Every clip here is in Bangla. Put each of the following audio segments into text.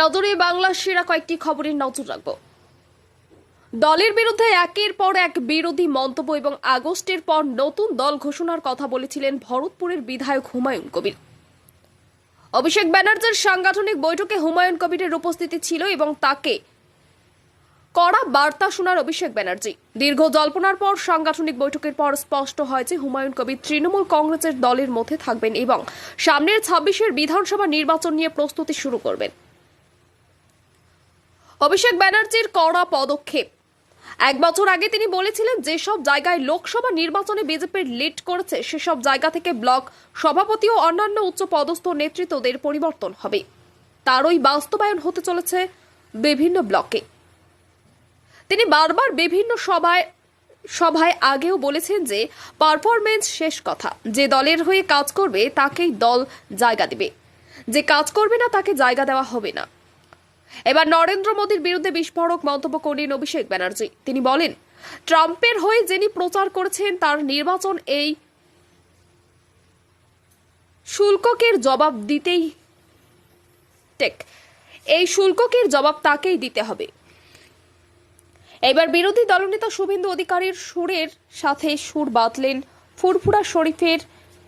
নজরে বাংলার সেরা কয়েকটি খবরের নজর রাখব। দলের বিরুদ্ধে একের পর এক বিরোধী মন্তব্য এবং আগস্টের পর নতুন দল ঘোষণার কথা বলেছিলেন ভরতপুরের বিধায়ক হুমায়ুন কবির। অভিষেক ব্যানার্জির সাংগঠনিক বৈঠকে হুমায়ুন কবিরের উপস্থিতি ছিল এবং তাকে কড়া বার্তা শোনার অভিষেক ব্যানার্জি। দীর্ঘ জল্পনার পর সাংগঠনিক বৈঠকের পর স্পষ্ট হয় যে হুমায়ুন কবির তৃণমূল কংগ্রেসের দলের মধ্যে থাকবেন এবং সামনের ছাব্বিশের বিধানসভা নির্বাচন নিয়ে প্রস্তুতি শুরু করবেন। অভিষেক ব্যানার্জির কড়া পদক্ষেপ। এক বছর আগে তিনি বলেছিলেন, যেসব জায়গায় লোকসভা নির্বাচনে বিজেপির লিড করেছে, সেসব জায়গা থেকে ব্লক সভাপতি ও অন্যান্য উচ্চ পদস্থ নেতৃত্বদের পরিবর্তন হবে। তারই বাস্তবায়ন হতে চলেছে বিভিন্ন ব্লকে। তিনি বারবার বিভিন্ন সভায় সভায় আগেও বলেছেন যে পারফরমেন্স শেষ কথা। যে দলের হয়ে কাজ করবে, তাকেই দল জায়গা দেবে। যে কাজ করবে না, তাকে জায়গা দেওয়া হবে না। এবার নরেন্দ্র মোদীর বিরুদ্ধে বিস্ফোরক মন্তব্য করলেন অভিষেক ব্যানার্জি। তিনি বলেন, ট্রাম্পের হয়ে যিনি প্রচার করেছেন, তার নির্বাচন এই শুল্ককের জবাব দিতেই টেক। এই শুল্ককের জবাব তাকেই দিতে হবে। এবার বিরোধী দলনেতা শুভেন্দু অধিকারীর সুরের সাথে সুর বাঁধলেন ফুরফুরা শরীফের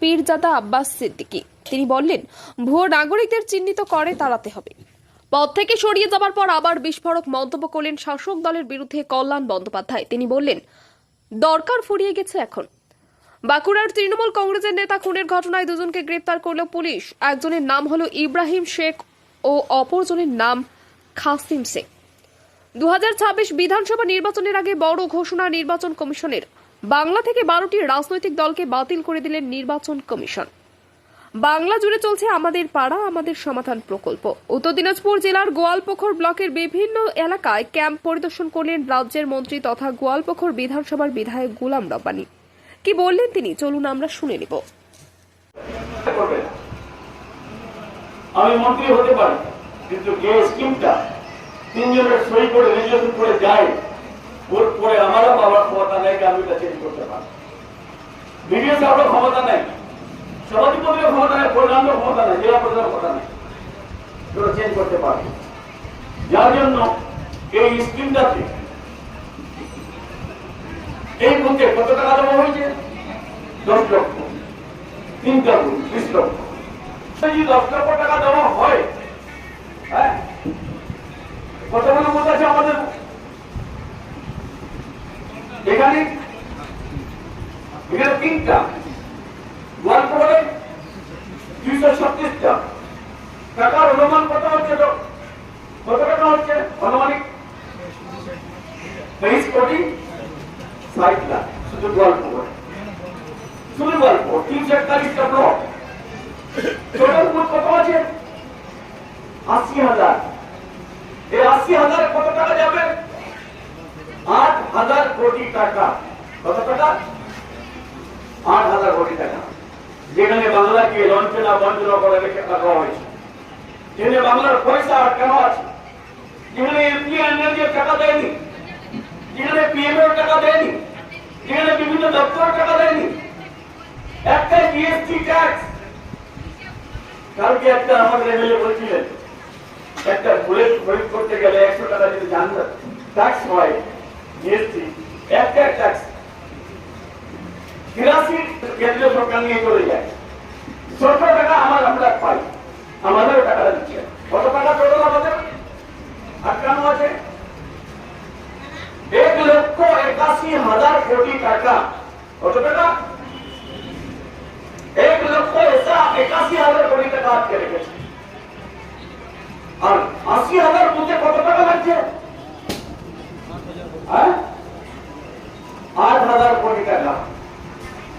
পীরজাদা আব্বাস সিদ্দিকী। তিনি বললেন, ভুয়ো নাগরিকদের চিহ্নিত করে তাড়াতে হবে। পদ থেকে সরিয়ে যাবার পর আবার বিস্ফোরক মন্তব্য করলেন শাসক দলের বিরুদ্ধে কল্যাণ বন্দ্যোপাধ্যায়। তিনি বললেন, দরকার ফুরিয়ে গেছে এখন। বাঁকুড়ার তৃণমূল কংগ্রেসের নেতা খুনের ঘটনায় দুজনকে গ্রেপ্তার করল পুলিশ। একজনের নাম হলো ইব্রাহিম শেখ ও অপরজনের নাম খাসিম শেখ। দু হাজার ছাব্বিশ বিধানসভা নির্বাচনের আগে বড় ঘোষণা নির্বাচন কমিশনের। বাংলা থেকে বারোটি রাজনৈতিক দলকে বাতিল করে দিলেন নির্বাচন কমিশন। বাংলা জুড়ে চলছে আমাদের পাড়া, আমাদের সমাধান প্রকল্প। উত্তর দিনাজপুর জেলার গোয়ালপোখর ব্লকের বিভিন্ন এলাকায় ক্যাম্প পরিদর্শন করলেন রাজ্যের মন্ত্রী তথা গোয়ালপোখর বিধানসভার বিধায়ক গুলাম রব্বানি। কি বললেন তিনি? চলুন আমরা শুনে নেব। আমি মন্ত্রী হতে পারি, কিন্তু যে স্কিমটা তিনজনের সই করে রেজুলেশন করে যায় ওর পরে আমারও বাবার ক্ষমতা নেই, আমি এটা চেঞ্জ করতে পারি সাহেবের ক্ষমতা নেই। সভাধিপতির ক্ষমতা নেই প্রধানের ক্ষমতা নেই, জেলা প্রধানের ক্ষমতা নেই। ওরা চেঞ্জ করতে পারে। যার জন্য এই স্কিমটাতে এই বুথে কত টাকা দেওয়া হয়েছে? দশ লক্ষ তিনটা বুথ বিশ লক্ষ। যদি দশ লক্ষ টাকা দেওয়া হয় হ্যাঁ? কতগুলো বুথ আছে আমাদের? এখানে এখানে তিনটা গোয়ালপুরে দুইশো ছত্রিশটা টাকার অনুমান কত হচ্ছে তো কত টাকা হচ্ছে অনুমানিক কোটি ষাট লাখ শুধু গোয়ালপুরে শুধু গোয়ালপুর তিনশো ব্লক টোটাল কত আছে আশি হাজার এই আশি কত টাকা যাবে আট হাজার কোটি টাকা কত টাকা আট হাজার কোটি টাকা যেখানে বাংলাকে লঞ্চনা বঞ্চনা করে রেখে রাখা হয়েছে যেখানে বাংলার পয়সা আটকানো আছে যেখানে এমপি এনার্জি টাকা দেয়নি যেখানে পিএমএর টাকা দেয়নি তিরাশি কেন্দ্রীয় সরকার নিয়ে চলে যায়। সরকার টাকা আমার আমরা পাই আমাদেরও টাকা দিচ্ছে কত টাকা টোটাল আমাদের আটকানো আছে এক লক্ষ একাশি হাজার কোটি টাকা কত টাকা এক লক্ষ এসা- একাশি হাজার কোটি টাকা আটকে রেখেছে আর আশি হাজার বুথে কত টাকা লাগছে? হ্যাঁ? আট হাজার কোটি টাকা।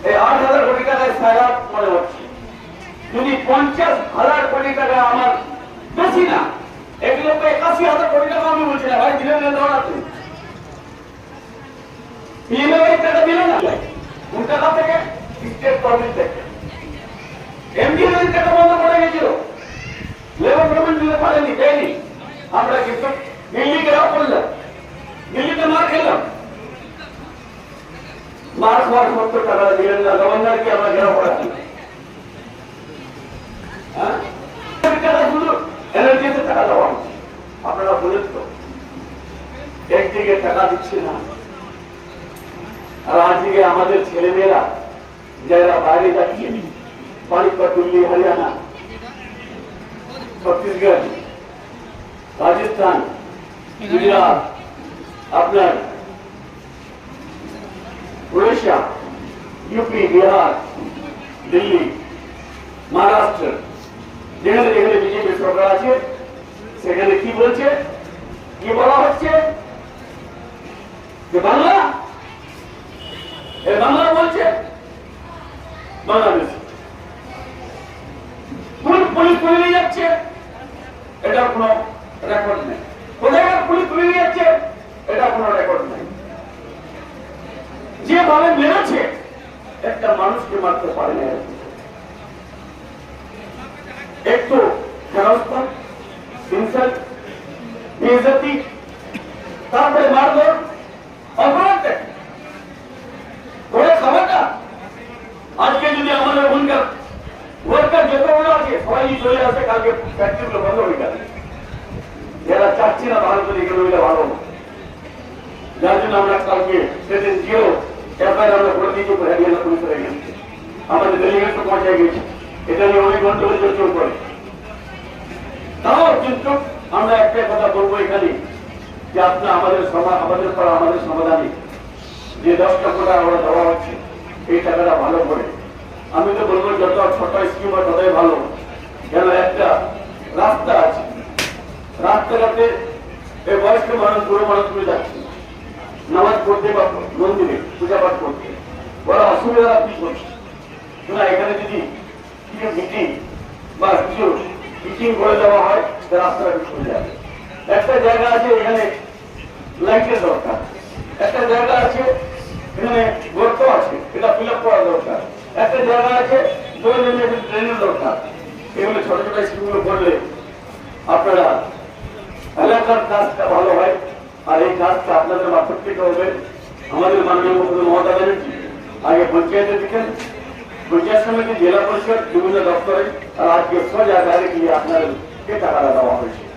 এই আট হাজার কোটি টাকায় সারা মনে হচ্ছে। যদি পঞ্চাশ হাজার কোটি টাকা আমার বেশি না এক লক্ষ একাশি হাজার কোটি টাকা আমি বলছি না, ভাই দিলেন না দেওয়া পিএমএ টাকা দিল না। কোন টাকা থেকে স্টেট গভর্নমেন্ট থেকে এমডিএ টাকা আমরা কিন্তু দিল্লিকেরা করলাম দিল্লিতে মার খেলাম মার খাওয়ার সত্তর টাকা দিলেন না গভর্নরকে আমরা ঘেরা পড়াচ্ছি এনার্জিতে টাকা দেওয়া আপনারা বলেন তো একদিকে টাকা দিচ্ছে না আর আজকে আমাদের ছেলেমেয়েরা যারা বাইরে যাচ্ছে বাড়ি পাটুল্লি হরিয়ানা ছত্তিশগড় রাজস্থান গুজরাট, আপনার উড়িষ্যা ইউপি, বিহার, দিল্লি, মহারাষ্ট্র। যেখানে যেখানে বিজেপি সরকার আছে, সেখানে কি বলছে? কি বলা হচ্ছে? যে বাংলা? এ বাংলা বলছে? বাংলাদেশ। পুলিশ পুলিশ নিয়ে যাচ্ছে? এটা কোনো রেকর্ড নেই। কোথায় পুলিশ তুলে এটা কোনো রেকর্ড নেই। মেরেছে, একটা মানুষকে মারতে পারে না একটু হেনস্থা হিংসা বেইজ্জতি, তারপরে মারধর অপরাধ করে খাবারটা আজকে যদি আমাদের ওখানকার ওয়ার্কার যতগুলো আছে সবাই যদি চলে আসে কালকে ফ্যাক্টরিগুলো বন্ধ হয়ে যাবে যারা চাচ্ছি না ভালো করে এগুলো হইলে ভালো না। যার জন্য করে তাও কিন্তু আমরা কথা বলব এখানে, যে আপনার আমাদের আমাদের পর আমাদের সমাধানে যে দশ আমরা দেওয়া হচ্ছে, এই টাকাটা ভালো করে। আমি তো বলব যত ছোট স্কিম হয় ততই ভালো। কেন একটা রাস্তা আছে। রাস্তাঘাটে এই বয়স্ক মানুষ, বুড়ো মানুষগুলো যাচ্ছে। নামাজ পড়তে বা মন্দিরে পূজা পাঠ করতে। বড় অসুবিধা আপনি করছে না এখানে যদি কিছু মিটিং বা কিছু মিটিং করে দেওয়া হয় তাহলে রাস্তাটা একটু খুলে যাবে। একটা জায়গা আছে, এখানে লাইটের দরকার। একটা জায়গা আছে, এখানে গর্ত আছে, এটা ফিল আপ করা দরকার। একটা জায়গা আছে, দৈনন্দিন ট্রেনের দরকার। এগুলো ছোট ছোট স্কিমগুলো করলে আপনারা এলাকার কাজটা ভালো হয়। আর এই কাজটা আপনাদের মারফত থেকে হবে। আমাদের মাননীয় মুখ্যমন্ত্রী মমতা ব্যানার্জি আগে পঞ্চায়েতে দিতেন। পঞ্চায়েত সমিতি, জেলা পরিষদ, বিভিন্ন দপ্তরে আর আজকে সোজা গিয়ে আপনাদেরকে টাকাটা দেওয়া হয়েছে।